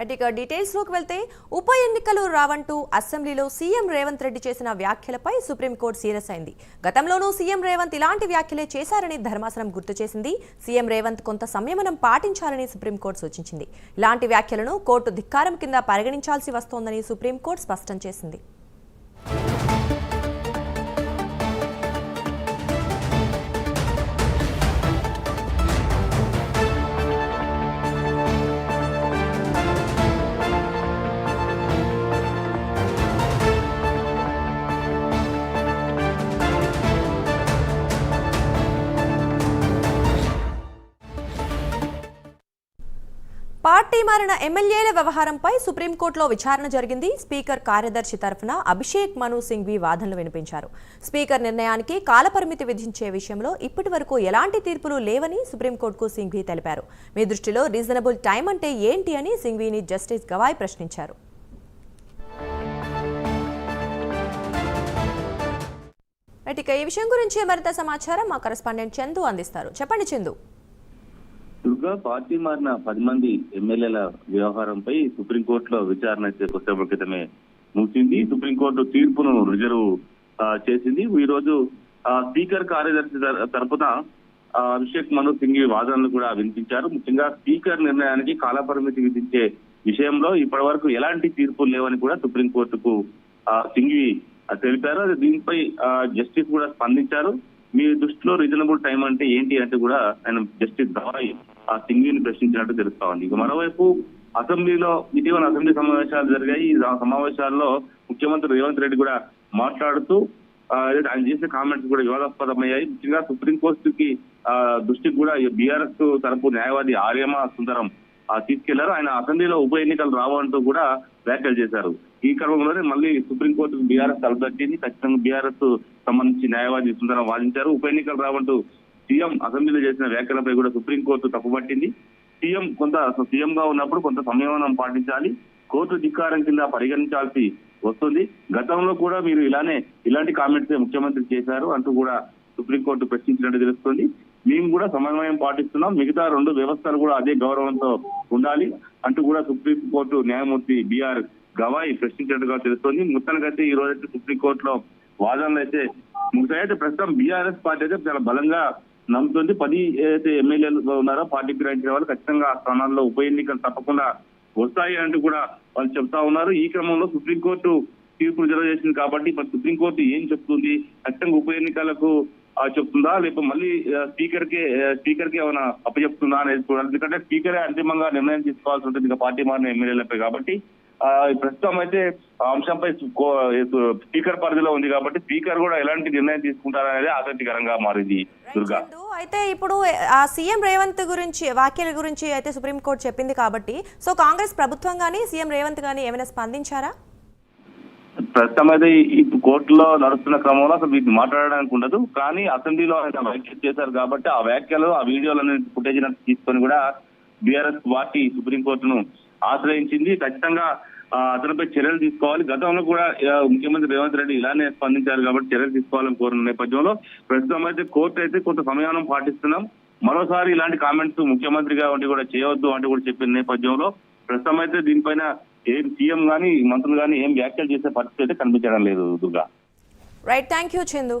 అటు ఇక డీటెయిల్స్లోకి వెళ్తే ఉప ఎన్నికలు రావంటూ అసెంబ్లీలో సీఎం రేవంత్ రెడ్డి చేసిన వ్యాఖ్యలపై సుప్రీంకోర్టు సీరియస్ అయింది. గతంలోనూ సీఎం రేవంత్ ఇలాంటి వ్యాఖ్యలే చేశారని ధర్మాసనం గుర్తు చేసింది. సీఎం రేవంత్ కొంత సంయమనం పాటించాలని సుప్రీంకోర్టు సూచించింది. ఇలాంటి వ్యాఖ్యలను కోర్టు ధిక్కారం కింద పరిగణించాల్సి వస్తోందని సుప్రీంకోర్టు స్పష్టం చేసింది. పార్టీ మారిన ఎమ్మెల్యేల వ్యవహారంపై సుప్రీంకోర్టులో విచారణ జరిగింది. స్పీకర్ కార్యదర్శి తరఫున అభిషేక్ మను సింఘ్వి వాదనలు వినిపించారు. స్పీకర్ నిర్ణయానికి కాలపరిమితి విధించే విషయంలో ఇప్పటి వరకు ఎలాంటి తీర్పులు లేవని సుప్రీంకోర్టుకు సింఘ్వి తెలిపారు. మీ దృష్టిలో రీజనబుల్ టైం అంటే ఏంటి అని సింఘ్విని జస్టిస్ గవాయ్ ప్రశ్నించారు. ఇక ఈ విషయం గురించి మరింత సమాచారం మా కరెస్పాండెంట్ చందు అందిస్తారు. చెప్పండి చందు. దుర్గా పార్టీ మారిన పది మంది ఎమ్మెల్యేల వ్యవహారంపై సుప్రీంకోర్టులో విచారణ అయితే కొద్దిసేపటి క్రితమే ముగిసింది సుప్రీంకోర్టు తీర్పును రిజర్వ్ చేసింది. ఈ రోజు ఆ, స్పీకర్ కార్యదర్శి తర- తరపున అభిషేక్ మను సింగి వాదనలు కూడా వినిపించారు. ముఖ్యంగా స్పీకర్ నిర్ణయానికి కాలపరిమితి విధించే విషయంలో ఇప్పటి వరకు ఎలాంటి తీర్పులు లేవని కూడా సుప్రీంకోర్టుకు ఆ, సింఘ్వి తెలిపారు. అది దీనిపై ఆ, జస్టిస్ కూడా స్పందించారు. మీ దృష్టిలో రీజనబుల్ టైం అంటే ఏంటి అంటే కూడా ఆయన జస్టిస్ గవాయ్ ఆ సింఘ్విని ప్రశ్నించినట్టు తెలుస్తా ఉంది. ఇక మరోవైపు అసెంబ్లీలో ఇటీవల అసెంబ్లీ సమావేశాలు జరిగాయి. ఆ సమావేశాల్లో ముఖ్యమంత్రి రేవంత్ రెడ్డి కూడా మాట్లాడుతూ ఆయన చేసిన కామెంట్స్ కూడా వివాదాస్పదమయ్యాయి. ముఖ్యంగా సుప్రీంకోర్టుకి ఆ, దృష్టికి కూడా బీఆర్ఎస్ తరపు న్యాయవాది ఆర్యమా సుందరం తీసుకెళ్ళారు. ఆయన అసెంబ్లీలో ఉప ఎన్నికలు రావంటూ కూడా వ్యాఖ్యలు చేశారు. ఈ క్రమంలోనే మళ్ళీ సుప్రీంకోర్టుకు బీఆర్ఎస్ తలపెట్టింది. ఖచ్చితంగా బీఆర్ఎస్ సంబంధించి న్యాయవాది సుందరం వాదించారు. ఉప ఎన్నికలు రావంటూ సీఎం అసెంబ్లీలో చేసిన వ్యాఖ్యలపై కూడా సుప్రీంకోర్టు తప్పుపట్టింది. సీఎం కొంత సీఎం గా ఉన్నప్పుడు కొంత సంయమనం పాటించాలి. కోర్టు ధిక్కారం కింద పరిగణించాల్సి వస్తుంది. గతంలో కూడా మీరు ఇలానే ఇలాంటి కామెంట్స్ ముఖ్యమంత్రి చేశారు అంటూ కూడా సుప్రీంకోర్టు ప్రశ్నించినట్టు తెలుస్తుంది. మేము కూడా సమన్వయం పాటిస్తున్నాం. మిగతా రెండు వ్యవస్థలు కూడా అదే గౌరవంతో ఉండాలి. అంటూ కూడా సుప్రీంకోర్టు న్యాయమూర్తి బిఆర్ గవాయి ప్రశ్నించినట్టుగా తెలుస్తోంది. మొత్తానికైతే ఈ రోజు సుప్రీంకోర్టులో వాదనలు అయితే ముగిసాయి అయితే ప్రస్తుతం బీఆర్ఎస్ పార్టీ అయితే చాలా బలంగా నమ్ముతుంది. పది అయితే ఎమ్మెల్యేలు ఉన్నారో పార్టీ గ్రహించిన వాళ్ళు ఖచ్చితంగా ఆ స్థానాల్లో ఉప ఎన్నికలు తప్పకుండా వస్తాయి అంటూ కూడా వాళ్ళు చెప్తా ఉన్నారు. ఈ క్రమంలో సుప్రీంకోర్టు తీర్పు రిజర్వ్ చేసింది కాబట్టి మరి సుప్రీంకోర్టు ఏం చెప్తుంది? ఖచ్చితంగా ఉప ఎన్నికలకు చెప్తుందా? లేకపోతే మళ్ళీ స్పీకర్కి స్పీకర్కి ఏమైనా అప్పచెప్తుందా అనేది చూడాలి. ఎందుకంటే స్పీకరే అంతిమంగా నిర్ణయం తీసుకోవాల్సి ఉంటుంది. ఇక పార్టీ మారిన ఎమ్మెల్యేలపై కాబట్టి ప్రస్తుతం అయితే అంశంపై స్పీకర్ పరిధిలో ఉంది కాబట్టి స్పీకర్ కూడా ఎలాంటి నిర్ణయం తీసుకుంటారనేది ఆసక్తికరంగా మారింది దుర్గా. అయితే ఇప్పుడు ఆ సీఎం రేవంత్ గురించి వ్యాఖ్యల గురించి అయితే సుప్రీంకోర్టు చెప్పింది కాబట్టి సో కాంగ్రెస్ ప్రభుత్వం కానీ సీఎం రేవంత్ కానీ ఏమైనా స్పందించారా? ప్రస్తుతం అయితే ఈ కోర్టులో నడుస్తున్న క్రమంలో అసలు వీటిని మాట్లాడడానికి ఉండదు. కానీ అసెంబ్లీలో ఆయన వ్యాఖ్యలు చేశారు కాబట్టి ఆ వ్యాఖ్యలు ఆ వీడియోలను ఫుటేజ్ తీసుకొని కూడా బీఆర్ఎస్ పార్టీ సుప్రీంకోర్టును ఆశ్రయించింది. ఖచ్చితంగా అతనిపై చర్యలు తీసుకోవాలి. గతంలో కూడా ముఖ్యమంత్రి రేవంత్ రెడ్డి ఇలానే స్పందించారు కాబట్టి చర్యలు తీసుకోవాలని కోరిన నేపథ్యంలో ప్రస్తుతం అయితే కోర్టు అయితే కొంత సమయానం పాటిస్తున్నాం. మరోసారి ఇలాంటి కామెంట్స్ ముఖ్యమంత్రిగా వంటి కూడా చేయవద్దు అంటూ కూడా చెప్పిన నేపథ్యంలో ప్రస్తుతం అయితే దీనిపైన ఏం సీఎం గానీ మంత్రులు గానీ ఏం వ్యాఖ్యలు చేసే పరిస్థితి అయితే కనిపించడం లేదు Durga. Right thank you Chandu